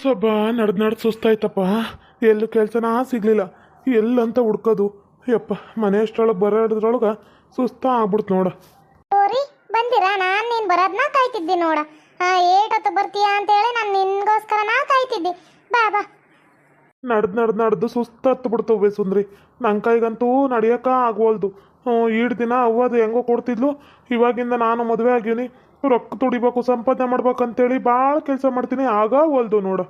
ಸ್ವಲ್ಪ ನಡ್ದು ನಡ್ದು ಸುಸ್ತಾಯ್ತಪ್ಪ. ಎಲ್ಲೂ ಕೆಲಸನ ಸಿಗ್ಲಿಲ್ಲ. ಎಲ್ಲಂತ ಹುಡ್ಕೋದು. ಯಪ್ಪ ಮನೆ ಅಷ್ಟರೊಳಗೆ ಬರೋದ್ರೊಳಗೆ ಸುಸ್ತ ಆಗ್ಬಿಡ್ತು ನೋಡ. ಓರಿ ಬಂದಿರ? ನಾನು ನೀನು ಬರೋದನ್ನ ಕಾಯ್ತಿದ್ದೆ ನೋಡ. ಏಟೊತ್ತು ಬರ್ತೀಯಾ ಅಂತೇಳಿ ನಾನು ನಿನ್ಗೋಸ್ಕರನ ನಾ ಕಾಯ್ತಿದ್ದೆ. ಬಾ ಬಾ. ನಡ್ದು ನಡ್ದು ನಡ್ದು ಸುಸ್ತು ಬಿಡ್ತವೆ ಸುಂದ್ರಿ. ನನ್ನ ಕೈಗಂತೂ ನಡಿಯೋಕೆ ಆಗ್ವಲ್ದು. ಈಡ್ ದಿನ ಅವ್ವದು ಹೆಂಗೋ ಕೊಡ್ತಿದ್ಲು. ಇವಾಗಿಂದ ನಾನು ಮದುವೆ ಆಗೀನಿ ರೊಕ್ಕ ದುಡಿಬೇಕು ಸಂಪಾದನೆ ಮಾಡ್ಬೇಕು ಅಂತೇಳಿ ಭಾಳ ಕೆಲಸ ಮಾಡ್ತೀನಿ. ಆಗ ಒಲ್ದು ನೋಡ.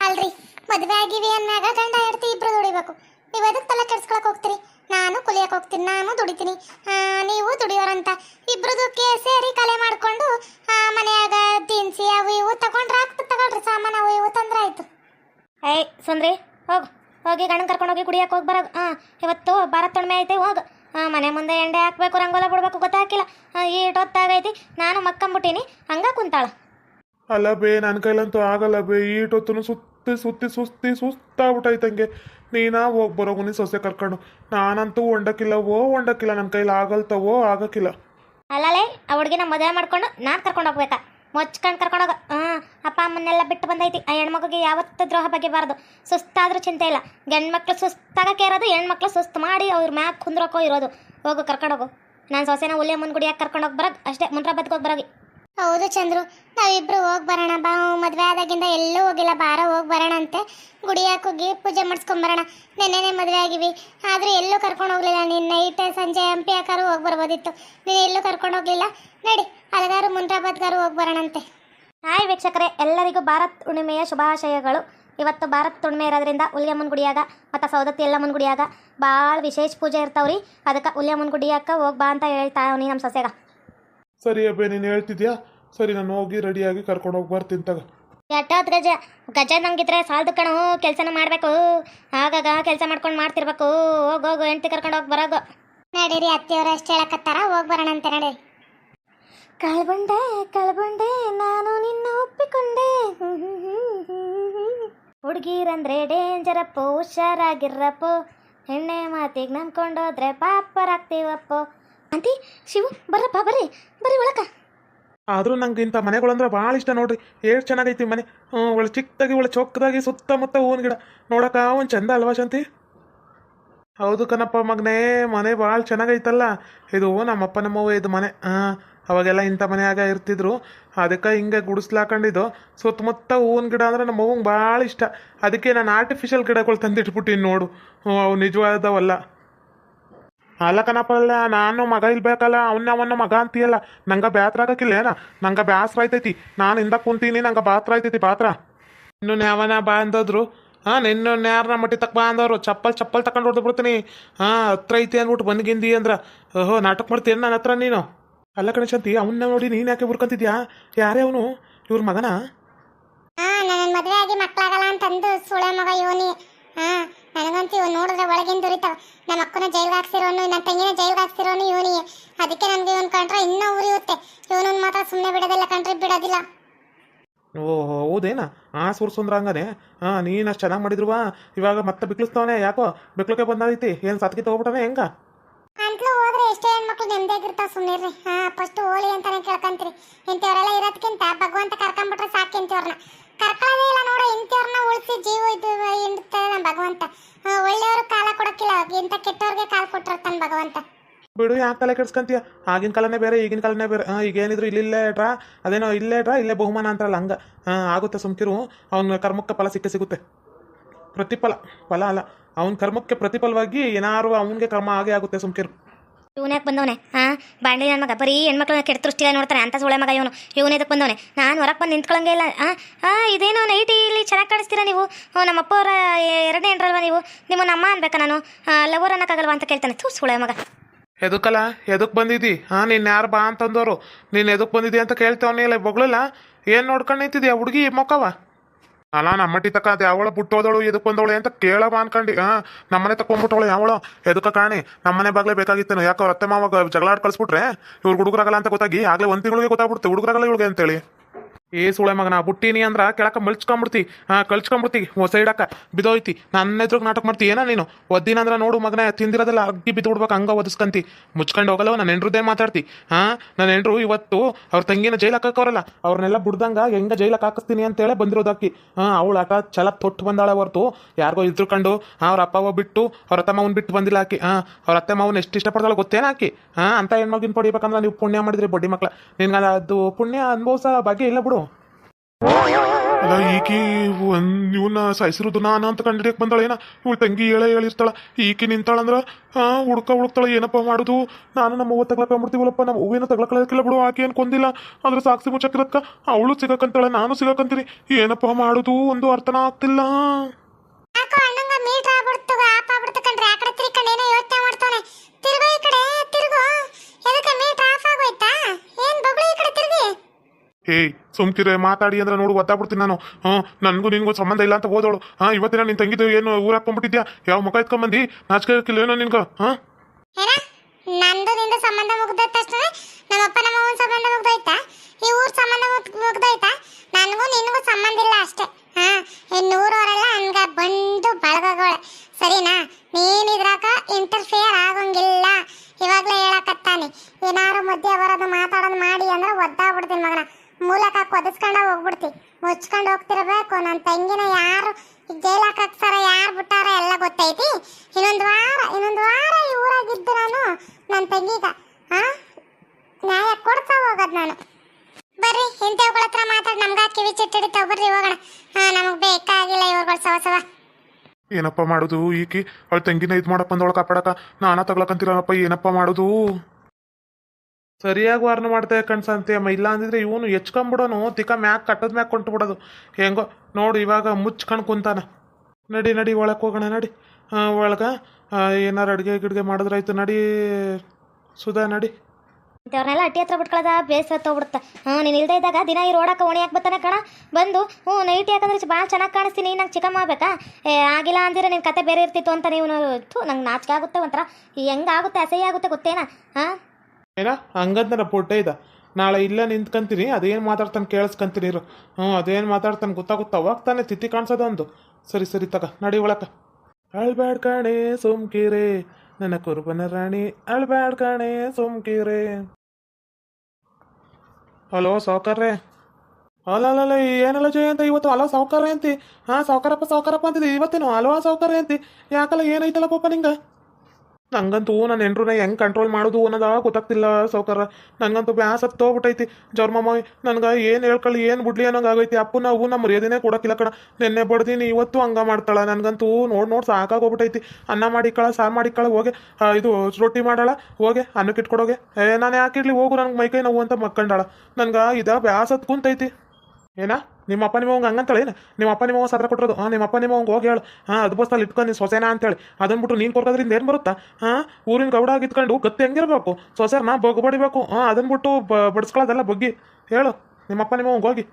ಅಲ್ರಿ ಮದುವೆ ಆಗಿವಿ ಅನ್ನಾಗ ಗಂಡ ಹೆಂಡತಿ ಇಬ್ರು ದುಡಿಬೇಕು. ನೀವು ಎದಕ್ಕೆ ತಲೆ ಕೆಡ್ಸ್ಕೊಳಕ್ ಹೋಗ್ತೀರಿ? ನಾನು ಕುಲಿಯಕ್ಕೆ ಹೋಗ್ತೀನಿ ನಾನು ದುಡಿತೀನಿ. ಆ, ನೀವು ದುಡಿಯೋರಂತ. ಇಬ್ರದಕ್ಕೆ ಸೇರಿ ಕಲೆ ಮಾಡ್ಕೊಂಡು ಮನೆಯಾಗ ಮನ್ಯಾಗ ದಿನಸಿ ಅವು ಇವು ತಗೊಂಡ್ರೆ ಆಗ್ತದೆ ತಗೊಳ್ರಿ ಸಾಮಾನು ಅವು ಇವು ತಂದ್ರೆ ಆಯ್ತು. ಏಯ್ ಸುಂದ್ರಿ ಹೋಗು. ಹೋಗಿ ಗಂಡನ ಕರ್ಕೊಂಡು ಹೋಗಿ ಕುಡಿಯಕ್ಕೆ ಹೋಗಿ ಬರೋ ಹಾಂ ಇವತ್ತು ಭಾರತ್ ತೊಣ್ಮೆ ಐತೆ ಹೋಗು. ಮನೆ ಮುಂದೆ ಎಂಡೆ ಹಾಕ್ಬೇಕು ರಂಗೋಲ ಬಿಡ್ಬೇಕು ಗೊತ್ತಾಗಿಲ್ಲ ಈಟೊತ್ತಾಗೈತಿ ನಾನು ಮಕ್ಕಂಬಿಟ್ಟಿನಿ ಹಂಗ ಕುಂತಾಳ. ಅಲ್ಲ ಬೇ ನನ್ನ ಕೈಲಂತೂ ಆಗಲ್ಲ ಬೇ ಈಟೊತ್ತನು ಸುತ್ತಿ ಸುತ್ತಿ ಸುಸ್ತಿ ಸುಸ್ತಾಗ್ಬಿಟ್ಟೈತಂಗೆ ನೀನಾ ಹೋಗಿ ಬರೋಗು ನೀ ಸೊಸೆ ಕರ್ಕೊಂಡು. ನಾನಂತೂ ಒ ಒಂಡಕ್ಕಿಲ್ಲ ನನ್ನ ಕೈಲಿ ಆಗಲ್ತವೋ ಆಗಕ್ಕಿಲ್ಲ ಅಲ್ಲಲೇ ಆ ಹುಡುಗಿನ ಮದುವೆ ಮಾಡ್ಕೊಂಡು ನಾನು ಕರ್ಕೊಂಡು ಹೋಗ್ಬೇಕಾ? ಮೊಚ್ಕೊಂಡು ಕರ್ಕೊಂಡು ಹೋಗ ಹಾಂ ಅಪ್ಪ ಅಮ್ಮನ್ನೆಲ್ಲ ಬಿಟ್ಟು ಬಂದೈತಿ. ಆ ಹೆಣ್ಮಗುಗೆ ಯಾವತ್ತೂ ದ್ರೋಹ ಬಗೆಬಾರ್ದು. ಸುಸ್ತಾದ್ರೂ ಚಿಂತೆ ಇಲ್ಲ. ಗಂಡ್ಮಕ್ಳು ಸುಸ್ತಾಗಕ್ಕೆ ಇರೋದು ಹೆಣ್ಮಕ್ಳು ಸುಸ್ತು ಮಾಡಿ ಅವ್ರ ಮ್ಯಾಗ ಕುಂದ್ರಕ್ಕೋ ಇರೋದು. ಹೋಗು ಕರ್ಕೊಂಡು ಹೋಗು. ನಾನು ಸೊಸೆನ ಮುನ್ಗುಡಿಯಾಗ ಕರ್ಕೊಂಡು ಹೋಗಿ ಬರೋದು ಅಷ್ಟೇ. ಮುನ್ರಾಬತ್ಗೆ ಹೋಗಿ ಬರೋಗಿ ಹೌದು ಚಂದ್ರು. ನಾವಿಬ್ರು ಹೋಗಿ ಬರೋಣ ಬಾ. ಮದುವೆ ಆದಾಗಿಂದ ಎಲ್ಲೂ ಹೋಗಿಲ್ಲ. ಬಾರ ಹೋಗಿ ಬರೋಣ ಅಂತೆ ಗುಡಿಯಾಕ ಹೋಗಿ ಪೂಜೆ ಮಾಡಿಸ್ಕೊಂಬರೋಣ ನೆನ್ನೆನೆ ಮದುವೆ ಆಗಿವಿ. ಆದ್ರೆ ಎಲ್ಲೂ ಕರ್ಕೊಂಡು ಹೋಗ್ಲಿಲ್ಲ. ನೀನು ನೈಟ್ ಸಂಜೆ ಹಂಪಿ ಹಾಕಾರು ಹೋಗಿ ಬರ್ಬೋದಿತ್ತು. ನೀನು ಎಲ್ಲೂ ಕರ್ಕೊಂಡು ಹೋಗ್ಲಿಲ್ಲ. ನಡಿ ಅಲಗಾರು ಮುಂಡ್ರಾಬಾದ್ಗಾರು ಹೋಗಿ ಬರೋಣಂತೆ. ಹಾಯ್ ವೀಕ್ಷಕರೇ. ಭಾರತ್ ಹುಣ್ಣಿಮೆಯ ಶುಭಾಶಯಗಳು. ಇವತ್ತು ಭಾರತ್ ಹುಣ್ಣಿಮೆ ಇರೋದ್ರಿಂದ ಉಲ್ಯಮ್ಮನ ಗುಡಿಯಾಗ ಮತ್ತು ಸೌದತ್ತಿ ಎಲ್ಲಮ್ಮನ ಗುಡಿಯಾಗ ಭಾಳ ವಿಶೇಷ ಪೂಜೆ ಇರ್ತಾವ್ರಿ. ಅದಕ್ಕೆ ಉಲ್ಯಮ್ಮನ ಗುಡಿಯಾಕ ಹೋಗಿ ಬಾ ಅಂತ ಹೇಳ್ತಾವನಿ ನಮ್ಮ ಸೊಸೆಗ. ಸರಿ ಅಬ್ಬೆ ನೀನು ಹೇಳ್ತಿದ್ಯಾ? ಸರಿ ನಾನು ಹೋಗಿ ರೆಡಿಯಾಗಿ ಕರ್ಕೊಂಡು ಹೋಗಿ ಬರ್ತೀನಿ ತಗ. ಎಟ್ಟಾತ್ ಗಜ ಗಜ ನಂಗಿದ್ರೆ ಸಾಲದು ಕಣು ಕೆಲಸನ ಮಾಡಬೇಕು. ಆಗಾಗ ಕೆಲಸ ಮಾಡ್ಕೊಂಡು ಮಾಡ್ತಿರ್ಬೇಕು. ಹೋಗೋಗು ಹೋಗು ಹೆಂಡ್ತಿ ಕರ್ಕೊಂಡು ಹೋಗಿ ಬರೋಗು. ನಡೀರಿ ಅತ್ತಿಯವರು ಅಷ್ಟು ಹೇಳಕತ್ತಾರ ಹೋಗಿ ಅಂತ ನಡಿ ಕಳ್ಬಂಡೆ ಕಳ್ಕೊಂಡೆ ನಾನು ನಿನ್ನ ಒಪ್ಪಿಕೊಂಡೆ. ಹುಡುಗಿರಂದ್ರೆ ಡೇಂಜರಪ್ಪು ಹುಷಾರಾಗಿರಪ್ಪ ಹೆಣ್ಣೆ ಮಾತಿಗೆ ನಂಬ್ಕೊಂಡೋದ್ರೆ ಪಾಪರಾಗ್ತೀವಪ್ಪ. ಅಂತಿ, ಶಿವು, ಬರ್ರಪ್ಪ, ಬರ್ರಿ ಬರ್ರಿ ಒಳಕ. ಆದರೂ ನಂಗೆ ಇಂಥ ಮನೆಗಳಂದ್ರೆ ಭಾಳ ಇಷ್ಟ ನೋಡ್ರಿ. ಎಷ್ಟು ಚೆನ್ನಾಗೈತಿ ಮನೆ. ಒಳ್ಳೆ ಚಿಕ್ಕದಾಗಿ, ಒಳ್ಳೆ ಚೊಕ್ಕದಾಗಿ, ಸುತ್ತಮುತ್ತ ಹೂವಿನ ಗಿಡ. ನೋಡಕ ಒಂದು ಚಂದ ಅಲ್ವಾ ಶಾಂತಿ? ಹೌದು ಕಣಪ್ಪ ಮಗನೇ, ಮನೆ ಭಾಳ ಚೆನ್ನಾಗೈತಲ್ಲ. ಇದು ನಮ್ಮಪ್ಪ, ನಮ್ಮವ್ವ ಇದು ಮನೆ. ಹಾಂ ಅವಾಗೆಲ್ಲ ಇಂಥ ಮನೆಯಾಗ ಇರ್ತಿದ್ರು. ಅದಕ್ಕೆ ಹಿಂಗೆ ಗುಡಿಸ್ಲಾಕೊಂಡಿದ್ದು ಸುತ್ತಮುತ್ತ ಹೂವಿನ ಗಿಡ ಅಂದ್ರೆ ನಮ್ಮ ಅವ್ವಂಗೆ ಭಾಳ ಇಷ್ಟ. ಅದಕ್ಕೆ ನಾನು ಆರ್ಟಿಫಿಷಿಯಲ್ ಗಿಡಗಳು ತಂದಿಟ್ಬಿಟ್ಟಿನಿ ನೋಡು. ಅವು ನಿಜವಾದವಲ್ಲ. ಅಲ್ಲ ಕನಪಲ್ಲ ನಾನು ಮಗ ಇಲ್ಬೇಕಲ್ಲ ಅವನ್ನ ಅವನ್ನ ಮಗ ಅಂತೀಯಲ್ಲ. ನಂಗೆ ಬ್ಯಾತ್ರ ಆಗಕ್ಕಿಲ್ಲ ಏನ? ನಂಗೆ ಬ್ಯಾಸ್ರ ಆಯ್ತೈತಿ. ನಾನು ಹಿಂದೆ ಕುಂತೀನಿ, ನಂಗೆ ಬಾತ್ರ ಆಯ್ತೈತಿ, ಬಾತ್ರ. ಇನ್ನು ಯಾವನ ಬಾ ಅಂದದ್ರು. ಹಾಂ ನಿನ್ನ ಯಾರನ್ನ ಮಟ್ಟಿ ತಕ್ಕ ಬಾ ಅಂದವರು ಚಪ್ಪಲ್ ಚಪ್ಪಲ್ ತಗೊಂಡು ಹೊಡೆದು ಬಿಡ್ತೀನಿ. ಹಾಂ, ಹತ್ರ ಐತಿ ಅಂದ್ಬಿಟ್ಟು ಬಂದ್ಗಿಂದಿ ಅಂದ್ರ. ಓಹೋ, ನಾಟಕ ಮಾಡ್ತೀನಿ ನನ್ನ ಹತ್ರ ನೀನು? ಅಲ್ಲ ಕಣಶಾಂತಿ ಅವನ್ನ ನೋಡಿ ನೀನು ಯಾಕೆ ಹುರ್ಕೊಂತಿದ್ಯಾ? ಯಾರೇ ಅವನು? ಇವ್ರ ಮಗನ? ಹಾ ನನ್ನ ಮದುವೆ ಆಗಿ ಮಕ್ಕಳಾಗಲ್ಲ ಅಂತಂದು ಸುಳೆ ಮಗ ಇವನಿ. ಹಾ ನನಗಂತೂ ಇವ್ ನೋಡಿದ್ರೆ ಒಳಗಿಂದ ದುರಿತಾವ ನಮ್ಮ ಅಕ್ಕನ ಜೈಲ್ಗೆ ಹಾಕ್ಸಿರೋನು ನನ್ನ ತಂಗಿನ ಜೈಲ್ಗೆ ಹಾಕ್ಸಿರೋನು ಇವನಿ ಅದಕ್ಕೆ ನನಗೆ ಇವನ್ ಕಂಡ್ರೆ ಇನ್ನೂ ಉರಿಯುತ್ತೆ. ಇವನನ್ನ ಮಾತ್ರ ಸುಮ್ಮನೆ ಬಿಡೋದಿಲ್ಲ ಕಂಡ್ರೆ ಬಿಡೋದಿಲ್ಲ. ಓಹೋ ಹೌದೇನಾ? ಆ ಸುರ್ಸುಂದ್ರ ಹಂಗಾನೆ? ಹಾಂ ನೀನು ಅಷ್ಟು ಚೆನ್ನಾಗಿ ಮಾಡಿದ್ರುವ? ಇವಾಗ ಮತ್ತೆ ಬಿಕ್ಲಿಸ್ತವನೆ ಯಾಕೋ? ಬಿಕ್ಲಕ್ಕೆ ಬಂದೈತಿ ಏನು ಸತ್ಕಿ ತಗೋಬಿಟ್ಟನೆ ಹೆಂಗ? ಎಷ್ಟೇ ಹೆಣ್ಮಕ್ಳು ನೆಮ್ಮದಿಯಾಗಿರ್ತಾವ ಸುಮ್ಮನೆ ಹಾ ಫಸ್ಟ್ ಹೋಳಿ ಅಂತಾನೆ ಕೇಳ್ಕಂತ್ರಿ. ಇಂಥವ್ರೆಲ್ಲ ಇರೋದಕ್ಕಿಂತ ಭಗವಂತ ಕರ್ಕೊಂಡ್ಬಿಟ್ರೆ ಸಾಕು ಇಂಥವ್ರನ್ನ ಕರ್ಕೊಳ್ಳೋದೇ ಇಲ್ಲ ನೋಡು ಇಂಥವ್ರನ್ನ ಉಳಿಸಿ ಜೀವ ಇದು ಹಿಂಡ್ತಾರೆ ನಮ್ಮ ಭಗವಂತ. ಒಳ್ಳೆಯವ್ರಿಗೆ ಒಳ್ಳೆಯವ್ರು ಕಾಲ ಕೊಡಕ್ಕಿಲ್ಲ, ಇಂಥ ಕೆಟ್ಟವ್ರಿಗೆ ಕಾಲ ಕೊಟ್ಟಿರ್ತಾನೆ ಭಗವಂತ. ಬಿಡು, ಯಾಕೆ ತಲೆ ಕೆಡ್ಸ್ಕೊಂತೀಯ? ಆಗಿನ ಕಾಲನೇ ಬೇರೆ, ಈಗಿನ ಕಾಲನೇ ಬೇರೆ. ಈಗ ಏನಿದ್ರು ಇಲ್ಲಿ ಇಲ್ಲೇ ಇಟ್ರಾ? ಅದೇನೋ ಇಲ್ಲೇ ಟ್ರಾ ಇಲ್ಲೇ ಬಹುಮಾನ ಅಂತಾರಲ್ಲ, ಹಂಗೆ. ಆಗುತ್ತೆ ಸುಮ್ಕಿರು. ಅವನ ಕರ್ಮಕ್ಕೆ ಫಲ ಸಿಕ್ಕೇ ಸಿಗುತ್ತೆ. ಪ್ರತಿಫಲ, ಫಲ ಅಲ್ಲ. ಅವನ ಕರ್ಮಕ್ಕೆ ಪ್ರತಿಫಲವಾಗಿ ಏನಾರು ಅವನಿಗೆ ಕರ್ಮ ಆಗೇ ಆಗುತ್ತೆ ಸುಮ್ಕಿರು. ಇವನ್ಯಾಕೆ ಬಂದವನೆ. ಹಾ ಬಾಂಡಿ ನನ್ನ ಮಗ, ಬರೀ ಹೆಣ್ಮಕ್ಳು ಕೆಟ್ಟ ದೃಷ್ಟಿಯಾಗಿ ನೋಡ್ತಾರೆ, ಅಂತ ಸುಳೆ ಮಗ ಇವನು. ಇವನು ಇದಕ್ಕೆ ಬಂದವನೆ? ನಾನು ಹೊರಗೆ ಬಂದು ನಿಂತ್ಕೊಳ್ಳಂಗೆ ಇಲ್ಲ. ಹಾಂ ಹಾಂ ಇದೇನೋ ನೈಟಿ ಇಲ್ಲಿ ಚೆನ್ನಾಗಿ ಕಾಣಿಸ್ತೀರಾ ನೀವು? ನಮ್ಮ ಅಪ್ಪ ಅವರ ಎರಡನೇ ಎಂಟ್ರಲ್ವ ನೀವು? ನಿಮ್ಮ ಅಮ್ಮ ಅನ್ಬೇಕಾ ನಾನು? ಲವರ್ ಅನ್ನಕ್ಕಾಗಲ್ವಾ ಅಂತ ಕೇಳ್ತಾನೆ. ಥೂ, ಸುಳೆ ಮಗ. ಎದಕ್ಕಲ್ಲ? ಎದಕ್ಕೆ ಬಂದಿದ್ದಿ ಹಾಂ ನೀನು ಯಾರು ಬಾ ಅಂತಂದವರು. ನೀನು ಎದಕ್ಕೆ ಬಂದಿದ್ದಿ ಅಂತ ಕೇಳ್ತಾವನೇ ಇಲ್ಲ, ಬೊಗಳಲ್ಲ? ಏನು ನೋಡ್ಕೊಂಡು ನಿಂತಿದ್ಯಾ? ಹುಡುಗಿ ಮೊಕ್ಕವ ಅಲ್ಲ ನಮ್ಮಟ್ಟಿ ತಕ್ಕ ಅದು ಯಾವಳ ಬಿಟ್ಟೋದಳು ಎದಕ್ಕೆ ಬಂದವಳೆ ಅಂತ ಕೇಳವ ಅನ್ಕಂಡು. ಹಾ ನಮ್ಮನೆ ತಕೊಂಡ್ಬಿಟ್ಟವಳು ಯಾವಳು? ಎದಕ್ಕೆ ಕಾಣಿ? ನಮ್ಮನೆ ಬಾಗ್ಲೇ ಬೇಕಾಗಿತ್ತೇನು? ಯಾಕೆ ಅವ್ರ ಅತ್ತೆ ಮಾವಾಗ ಜಗಳ ಆಡ್ ಕಳಿಸ್ಬಿಟ್ರೆ? ಇವ್ರು ಹುಡುಗರಾಗಲ್ಲ ಅಂತ ಗೊತ್ತಾಗಿ? ಆಗಲೇ ಒಂದು ತಿಂಗಳಿಗೆ ಗೊತ್ತಾಗ್ಬಿಡ್ತು. ಹುಡುಗರಾಗಲ್ಲ ಇವಳಿಗೆ ಅಂತೇಳಿ. ಏ ಸುಳೆ ಮಗನ, ಬುಟ್ಟಿನಿ ಅಂದ್ರ ಕೆಳಕ ಮಲ್ಚ್ಕೊಂಬಿಡ್ತಿ. ಹಾ ಕಳ್ಚ್ಕೊಂಬಿಡ್ತಿ ಓ, ಸೈಡಕ್ಕ ಬಿದೋಯ್ತಿ ನನ್ನ ಎದುರು ನಾಟಕ ಮಾಡ್ತಿ, ಏನ ನೀನು? ಒದ್ದಿನ ಅಂದ್ರ ನೋಡು ಮಗನ, ತಿಂದಿರೋದೆಲ್ಲ ಅಗ್ಗಿ ಬಿದ್ದು ಬಿಡ್ಬೇಕು, ಹಂಗ ಒದಿಸ್ಕಂತಿ. ಮುಚ್ಕೊಂಡು ಹೋಗಲ್ಲ ನನ್ನ ಹೆಂಡ್ರದ್ದೇ ಮಾತಾಡ್ತಿ. ಹಾ ನನ್ನ ಹೆಂಡ್ರು ಇವತ್ತು ಅವ್ರ ತಂಗಿನ ಜೈಲ್ ಹಾಕಕ್ಕವ್ರಲ್ಲ ಅವ್ರನ್ನೆಲ್ಲ ಬಿಡ್ದಂಗ ಹೆಂಗ ಜೈಲಕ್ಕೆ ಹಾಕಿಸ್ತೀನಿ ಅಂತೇಳಿ ಬಂದಿರೋದಾಕಿ ಹಾ, ಅವಳ ಆಟ ಛಲ ತೊಟ್ಟು ಬಂದಾಳ ಹೊರತು. ಯಾರಿಗೋ ಇದ್ರುಕೊಂಡು ಅವ್ರ ಅಪ್ಪ ಅವ್ವ ಬಿಟ್ಟು, ಅವ್ರ ಅತ್ತ ಮಾವನ್ ಬಿಟ್ಟು ಬಂದಿಲ್ಲ ಆಕಿ. ಹಾ, ಅವ್ರ ಅತ್ತೆ ಮಾವನ್ ಎಷ್ಟು ಇಷ್ಟಪಡ್ತಾಳೆ ಗೊತ್ತೇನ ಆಕಿ? ಹಾ, ಅಂತ ಹೆಣ್ಮಗಿನ ಪಡಿಬೇಕಂದ್ರೆ ನೀವು ಪುಣ್ಯ ಮಾಡಿದ್ರಿ, ಬಡ್ಡಿ ಮಕ್ಳ. ನಿನ್ಗೆ ಅದು ಪುಣ್ಯ ಅನುಭವಿಸ ಬಗ್ಗೆ ಇಲ್ಲ ಬಿಡು. ಅಲ್ಲ, ಈಕಿ ಒಂದ್ ಇವನ್ನ ಸಾಯಿಸಿರೋದು ನಾನು ಅಂತ ಕಂಡಿಡಿಯಕ್ ಬಂದಾಳ, ಏನ? ಇವಳು ತಂಗಿ ಹೇಳ ಹೇಳಿರ್ತಾಳ. ಈಕಿ ನಿಂತಾಳಂದ್ರ ಹಾ ಹುಡ್ಕ ಹುಡುಕ್ತಾಳ, ಏನಪ್ಪ ಮಾಡುದು? ನಾನು ನಮ್ಮ ಅವ್ವ ತಗ್ಲಕೊಂಡ್ಬಿಡ್ತೀವಲ್ಲಪ್ಪ ನಮ್ಮ ಹೂವೇನ ತಗ್ಲಕ್ಕಿಲ್ಲ ಬಿಡು, ಆಕೆ ಏನ್ ಕೊಂದಿಲ್ಲ. ಅದ್ರ ಸಾಕ್ಷಿ ಮುಚ್ಚಕ್ಕಿರಕ್ಕ ಅವಳು ಸಿಗಕಂತಾಳ, ನಾನು ಸಿಗಕಂತೀನಿ. ಏನಪ್ಪ ಮಾಡುದು? ಒಂದು ಅರ್ಥನ ಆಗ್ತಿಲ್ಲ ಯಾಕೋ ಅಣ್ಣಂಗ ಮೀಟರ್ ಆಗ್ಬಿಡ್ತು ಆಪ್ ಆಗ್ಬಿಡ್ತು ಕಣ್ರಿ ಆ ಕಡೆ ತಿರ್ಕೊಂಡು ಏನೋ ಯೋಚನೆ ಮಾಡ್ತಾನೆ ತಿರ್ಗೋ ಈ ಕಡೆ ತಿರ್ಗೋ ಎದಕ್ಕೆ ಮೀಟರ್ ಆಫ್ ಆಗೋಯ್ತಾ ಏನ್ ಬಬ್ಳು ಈ ಕಡೆ ತಿರ್ಗಿ ಏಯ್ ಸುಮ್ಕಿರೆ, ಮಾತಾಡಿ ಅಂದ್ರೆ ನೋಡು ಒತ್ತಾಬಿಡ್ತೀನಿ ನಾನು. ಹ್ಞೂ ನನಗೂ ನಿನಗೂ ಸಂಬಂಧ ಇಲ್ಲ ಅಂತ ಓದೋಳು ಹಾ, ಇವತ್ತಿನ ನಿನ್ ತಂಗಿದ್ದು ಏನು ಊರ ಹಾಕೊಂಡ್ಬಿಟ್ಟಿದ್ಯಾ ಯಾವ ಮುಖ ಎತ್ಕೊಂಬಂದಿ? ನಾಚಿಕೆ ಏನೋ ನಿನ್ಗ? ಹಾ? ನಂದು ನಿಂದು ಸಂಬಂಧ ಮುಗಿದ ತಕ್ಷಣ ನಮ್ಮಪ್ಪ ನಮ್ಮ ಸಂಬಂಧ ಮುಗ್ದೋಯ್ತಾ. ಮುಚ್ಕೊಂಡು ಹೋಗ್ತಿರ್ಬೇಕು ನನ್ನ ತಂಗಿನ ಯಾರು ಜೈಲ್ ಹಾಕಾಕ್ಸಾರ, ಯಾರು ಬಿಟ್ಟಾರ ಎಲ್ಲ ಗೊತ್ತೈತಿ. ಇನ್ನೊಂದು ವಾರ ಇನ್ನೊಂದು ವಾರ ಈ ಊರಾಗಿದ್ದು ನಾನು ನನ್ನ ತಂಗಿಗ ಹಾ ನ್ಯಾಯ ಕೊಡ್ತಾ ಹೋಗೋದು ನಾನು. ಬರ್ರಿ ಇಂಥವುಗಳ ಹತ್ರ ಮಾತಾಡಿ, ನಮ್ಗೆ ಕಿವಿ ಚಿಟ್ಟಿಡಿತಾವ್ ಬರ್ರಿ, ಹೋಗೋಣ. ಹಾ, ನಮಗ್ ಬೇಕಾಗಿಲ್ಲ ಇವ್ರಗಳು ಸವ ಸವ ಏನಪ್ಪ ಮಾಡುದು ಈಕಿ? ಅವಳ ತಂಗಿನ ಇದು ಮಾಡಪ್ಪ ಅಂದ್ರೆ ಕಾಪಾಡಕ, ನಾನ ತಗೊಳಕಂತಿರಪ್ಪ ಏನಪ್ಪ ಮಾಡುದು? ಸರಿಯಾಗಿ ವಾರ್ನ ಮಾಡ್ತಾ ಕಣ್ಸಂತೆ ಅಮ್ಮ. ಇಲ್ಲ ಅಂದಿದ್ರೆ ಇವನು ಹೆಚ್ಕೊಂಬಿಡೋನು ತಿಕ್ಕ ಮ್ಯಾಕ್ ಕಟ್ಟದ ಮ್ಯಾಕ್ ಕೊಂಟು ಬಿಡೋದು ಹೆಂಗೋ, ನೋಡು ಇವಾಗ ಮುಚ್ಕೊಂಡು ಕುಂತಾನ. ನಡಿ ನಡಿ ಒಳಕ್ಕೆ ಹೋಗೋಣ, ನಡಿ. ಒಳಗೆ ಏನಾರು ಅಡುಗೆ ಗಿಡ್ಗೆ ಮಾಡಿದ್ರಾಯ್ತು, ನಡಿ. ಸುಧಾ, ನಡಿ. ಇಂಥವ್ರನ್ನೆಲ್ಲ ಅಟ್ಟಿ ಹತ್ರ ಬಿಟ್ಕೊಳ್ಳೋದ ಬೇಸರ ತೊಗೊಬಿಡುತ್ತೆ ಹ್ಞೂ ನೀನು ಇಲ್ಲದೇ ಇದ್ದಾಗ ದಿನ ಈ ರೋಡಕ್ಕೆ ಓಣಿ ಹಾಕಿ ಬರ್ತಾನೆ ಕಣ. ಬಂದು ಹ್ಞೂ ನೈಟಿ ಯಾಕಂದ್ರೆ ಭಾಳ ಚೆನ್ನಾಗಿ ಕಾಣಿಸ್ತೀನಿ, ನಂಗೆ ಚಿಕಮ್ಮ ಆಗ್ಬೇಕಾ? ಏ, ಆಗಿಲ್ಲ ಅಂದಿರ ನಿನ್ನ ಕತೆ ಬೇರೆ ಇರ್ತಿತ್ತು ಅಂತ ನೀವು ಥೂ, ನಂಗೆ ನಾಚಿಕೆ ಆಗುತ್ತೆ ಒಂಥರ. ಹೆಂಗಾಗುತ್ತೆ ಅಸಹ್ಯ ಆಗುತ್ತೆ ಗೊತ್ತೇನಾ? ಹಾಂ? ಏನ? ಹಂಗಂತ ಪುಟ್ಟ ಇದ್ದ ನಾಳೆ ಇಲ್ಲೇ ನಿಂತ್ಕಂತೀನಿ, ಅದೇನು ಮಾತಾಡ್ತಾನೆ ಕೇಳಿಸ್ಕೊಂತೀನಿ ಇರು. ಹ್ಞೂ ಅದೇನು ಮಾತಾಡ್ತಾನೆ ಗೊತ್ತಾಗುತ್ತಾ ಅವಾಗ ತಾನೇ ತಿಥಿ ಕಾಣಿಸೋದೊಂದು ಸರಿ ಸರಿ ತಗ, ನಡಿ ಒಳಕ. ಅಳ್ಬ್ಯಾಡ್ ಕಾಣೆ ಸುಮ್ಕಿರೆ, ನನ್ನ ಕುರುಬನ ರಾಣಿ, ಅಳ್ಬ್ಯಾಡ್ ಕಾಣೆ ಸುಮ್ಕಿರೆ. ಹಲೋ, ಸಾವ್ಕಾರ್ರೆ. ಅಲ್ಲ ಏನಲ್ಲ ಜಯ ಅಂತ ಇವತ್ತು? ಅಲೋ ಸಾವ್ಕಾರ ಅಂತಿ. ಹಾಂ, ಸಾವ್ಕಾರಪ್ಪ ಸಾವ್ಕಾರಪ್ಪ ಅಂತಿದ್ದೆ ಇವತ್ತೇನು? ಅಲ್ವಾ ಸಾವ್ಕಾರ ಅಂತಿ? ಯಾಕಲ್ಲ ಏನೈತಲ್ಲ ಪಾಪ ನಿಂಗೆ? ನಂಗಂತೂ ನನ್ನ ಎಂಟ್ರೂನ ಹೆಂಗೆ ಕಂಟ್ರೋಲ್ ಮಾಡೋದು ಅನ್ನೋದ ಗೊತ್ತಾಗ್ತಿಲ್ಲ ಸೌಕರ ನನಗಂತೂ ಬ್ಯಾಸ್ ಹತ್ತೋಗ್ಬಿಟ್ಟೈತಿ ಜರ್ಮಮ್ಮ ನನಗೆ ಏನು ಹೇಳ್ಕೊಳ್ಳಿ ಏನು ಬಿಡ್ಲಿ ಅನ್ನೋಂಗಾಗೈತಿ ಅಪ್ಪು ನಾವು ನಮ್ಮ ಮರ್ಯಾದೆನೇ ಕೊಡೋಕ್ಕಿಲ್ಲ ಕಣ. ನಿನ್ನೆ ಬಡ್ದೀನಿ, ಇವತ್ತು ಹಂಗ ಮಾಡ್ತಾಳ. ನನಗಂತೂ ನೋಡಿ ನೋಡಿ ಸಾಕಾಗೋಗ್ಬಿಟ್ಟೈತಿ. ಅನ್ನ ಮಾಡಿಕ್ಕಳ ಸಾರು ಮಾಡಿಕ್ಕಳ ಹೋಗೆ. ಇದು ರೊಟ್ಟಿ ಮಾಡಾಳ, ಹೋಗೆ. ಅನ್ನಕ್ಕೆ ಇಟ್ಕೊಡೋಗೆ. ಏ, ನಾನು ಯಾಕಿರಲಿ ಹೋಗು. ನನಗೆ ಮೈಕೈ ನೋವು ಅಂತ ಮಕ್ಕಂಡಾಳ. ನನಗೆ ಇದ ಬ್ಯಾಸತ್ ಕುಂತೈತಿ. ಏನ? ನಿಮ್ಮ ಅಪ್ಪ ನಿಮ್ಮ ಹಂಗಂತಾಳೆ ಏನು? ನಿಮ್ಮ ಅಪ್ಪ ಸತ್ರ ಕೊಟ್ಟಿರೋದು. ಹಾಂ ನಿಮ್ಮ ಅಪ್ಪ ಹೋಗಿ ಹೇಳು. ಹಾಂ ಅದು ಬಸ್ತಲ್ಲಿ ಇಟ್ಕೊಂಡು ನೀನು ಸೊಸೆನಾ ಅಂತೇಳಿ. ಅದನ್ನ ಬಿಟ್ಟು ನೀನು ಕೊಡ್ಕೋದ್ರಿಂದ ಏನು ಬರುತ್ತಾ? ಹಾಂ ಊರಿನ ಗೌಡ ಆಗಿತ್ಕೊಂಡು ಗತ್ತಿ ಹೆಂಗಿರ್ಬೇಕು? ನಾ ಬಗ್ ಬಡಿಬೇಕು ಹಾಂ ಅದನ್ನ ಬಿಟ್ಟು ಬ, ಬಡಿಸ್ಕೊಳ್ಳೋದೆಲ್ಲ ಬಗ್ಗಿ. ಹೇಳು. ನಿಮ್ಮಪ್ಪ ನಿಮ್ಮ ಹೋಗಿ.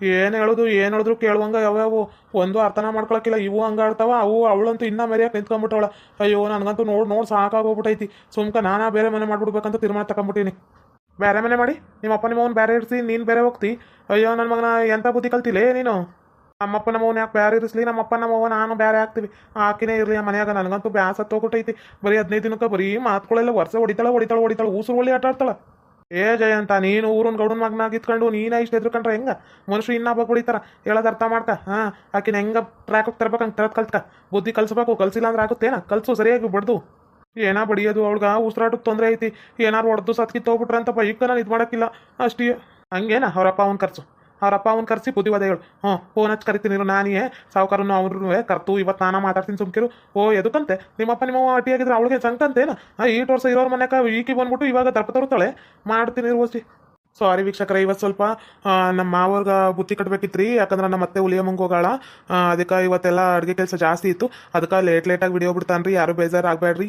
ಏನು ಹೇಳೋದು, ಏನು ಹೇಳಿದ್ರು ಕೇಳುವಂಗ ಯಾವ್ಯಾವು? ಒಂದು ಅರ್ಥನ ಮಾಡ್ಕೊಳಕ್ಕಿಲ್ಲ ಇವು ಹಂಗೆ ಆಡ್ತಾವ, ಅವು ಅವಳಂತೂ ಇನ್ನೂ ಮರ್ಯಾಕೆ ನಿಂತ್ಕೊಂಡ್ಬಿಟ್ಟವಳ. ಅಯ್ಯೋ, ನನಗಂತೂ ನೋಡಿ ನೋಡಿ ಸಾಕಾಗೋಗ್ಬಿಟ್ಟೈತಿ ಸುಮ್ಕ ನಾನಾ ಬೇರೆ ಮನೆ ಮಾಡಿಬಿಡ್ಬೇಕಂತ ತೀರ್ಮಾನ ತಗೊಂಬಿಟ್ಟಿನಿ ಬೇರೆ ಮನೆ ಮಾಡಿ. ನಿಮ್ಮ ಅಪ್ಪ ನಿಮ್ಮ ಅವ್ನು ಬೇರೆ ಇರಿಸಿ, ನೀನು ಬೇರೆ ಹೋಗ್ತಿ. ಅಯ್ಯೋ ನನ್ನ ಮಗನ ಎಂಥ ಬುದ್ಧಿ ಕಲ್ತಿಲೇ ನೀನು? ನಮ್ಮಪ್ಪ ನಮ್ಮವನ್ ಯಾಕೆ ಬೇರೆ ಇರಿಸ್ಲಿ? ನಮ್ಮಪ್ಪ ನಮ್ಮವ್ವ ನಾನು ಬೇರೆ ಆಗ್ತೀವಿ. ಆಕಿನೇ ಇರಲಿ, ಆ ಮನೆಯಾಗ ನನಗಂತೂ ಬ್ಯಾಸ ಹೋಗ್ಬಿಟ್ಟೈತಿ ಬರೀ ಹದಿನೈದು ದಿನಕ್ಕೆ ಬರೀ ಮಾತುಗಳೆಲ್ಲ ವರ್ಷ ಹೊಡಿತಾಳೆ ಹೊಡಿತಾಳೆ ಹೊಡಿತಾಳೆ ಊಸು ಒಳ್ಳೆ ಆಟ ಆಡ್ತಾಳೆ. ಏ ಜಯಂತ, ನೀನು ಊರನ್ ಗೌಡನ ಮಗನಾಗಿತ್ಕೊಂಡು ನೀನ ಇಷ್ಟು ಎದ್ರುಕೊಂಡ್ರೆ ಹೆಂಗ? ಮನುಷ್ಯರು ಇನ್ನೂ ಬಗ್ಗೆ ಹೊಡಿತಾರ. ಹೇಳೋದು ಅರ್ಥ ಮಾಡ್ಕ. ಹಾಂ, ಆಕಿನ ಹೆಂಗ ಟ್ರ್ಯಾಕ್ ತರ್ಬೇಕು ಹಂಗೆ ತರದ್ ಕಲ್ತ್ಕ. ಬುದ್ಧಿ ಕಲಿಸ್ಬೇಕು, ಕಲ್ಸಿಲ್ಲ ಅಂದ್ರೆ ಆಗುತ್ತೇನ? ಕಲ್ಸು, ಸರಿಯಾಗಿ ಬಡ್ದು. ಏನಾ ಬಡಿಯೋದು? ಅವಳ್ಗ ಉಸಿರಾಟಕ್ಕೆ ತೊಂದರೆ ಐತಿ. ಏನಾರು ಹೊಡೆದು ಸತ್ಕಿ ತೋಗ್ಬಿಟ್ರೆ ಅಂತ ಬೈಕ್ ನಾನು ಇದು ಮಾಡೋಕ್ಕಿಲ್ಲ. ಅಷ್ಟೇ. ಹಂಗೇನ? ಅವರಪ್ಪ ಅವ್ನ ಖರ್ಚು ಅವರಪ್ಪ ಅವ್ನ ಕರ್ಸಿ ಬುದ್ಧಿವಾದ ಹೇಳು ಹ್ಞೂ ಫೋನ್ ಹಚ್ಚಿ ಕರಿತೀನಿ ನಾನೇ ಸಾವುಕಾರನು ಅವ್ರೂ ಕರ್ತು ಇವತ್ತು ನಾನು ಮಾತಾಡ್ತೀನಿ ಸುಮ್ಕಿರು. ಓ, ಎದಕ್ಕಂತೆ? ನಿಮ್ಮಪ್ಪ ನಿಮ್ಮ ಅಟಿಯಾಗಿದ್ರೆ ಅವಳಿಗೆ ಸಂಕಂತೇನ ಈಟ್ ವರ್ಷ ಇರೋರ ಮನೆಯಾಗ ಈಕಿ ಬಂದ್ಬಿಟ್ಟು ಇವಾಗ ದರ್ಪ ತರುತ್ತಾಳೆ. ಮಾಡ್ತೀನಿ ಇರುವಸ್ತಿ ಸಾರಿ ವೀಕ್ಷಕರ ಇವತ್ತು ಸ್ವಲ್ಪ ನಮ್ಮ ಮಾವರ್ಗ ಬುತ್ತಿ ಕಟ್ಬೇಕಿತ್ರಿ. ಯಾಕಂದ್ರೆ ನಮ್ಮ ಮತ್ತೆ ಉಳಿಯ ಮುಂಗೋಗಾಳ ಅದಕ್ಕೆ ಇವತ್ತೆಲ್ಲ ಅಡುಗೆ ಕೆಲಸ ಜಾಸ್ತಿ ಇತ್ತು. ಅದಕ್ಕೆ ಲೇಟ್, ಲೇಟಾಗಿ ವಿಡಿಯೋ ಬಿಡ್ತಾನ್ರಿ. ಯಾರು ಬೇಜಾರು ಆಗಬೇಡ್ರಿ